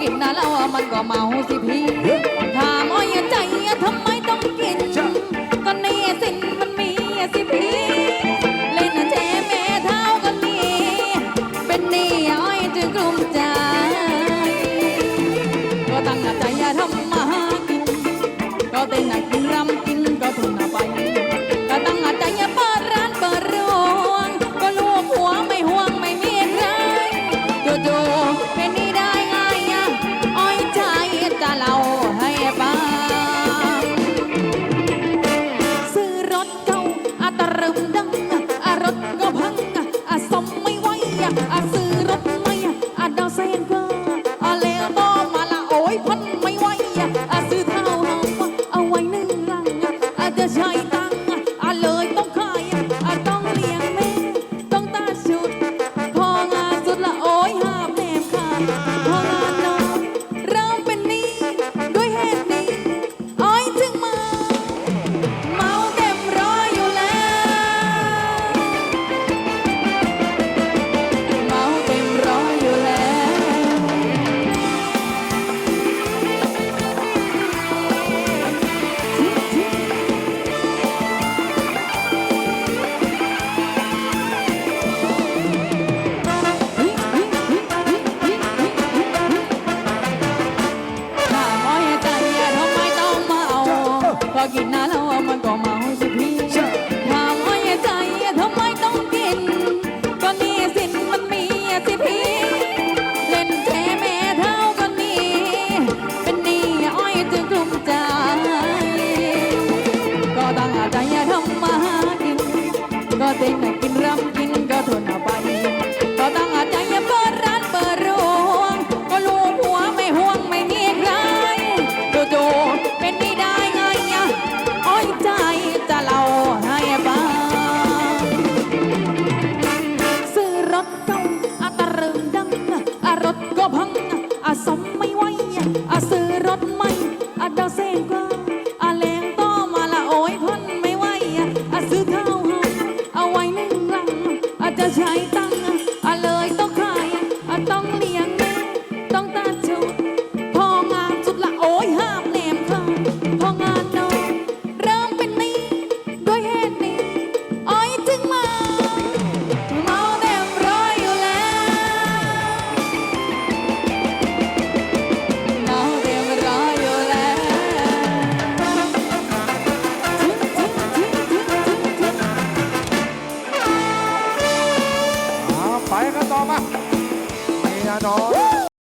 กินนะแล้วมันก็เมาสิพี่ถามอ้อยใจทำไมต้องกิน ก็นี่สินมันมีสิพี่เล่นเจแม่เท่าก็นี่เป็นนี่อ้อยจึงกลุ้มใจ ก็ตั้งใจทำมาหากิน ก็เต้นกินรำ Yeah, absolutely. อกินน้าเล้ามันก็เมาสิพี่ถามว่าใจทำไมต้องกิน ก็นี่สินมันมีสิพี่ เล่นแชแมเท่าก็นี่เป็นนี่อ้อยจึกลุ่มใจ ก็ตั้งใจทำมาหากิน ก็เต็งกินรำกินก็ทนเอาไป มาไม่ยน้อย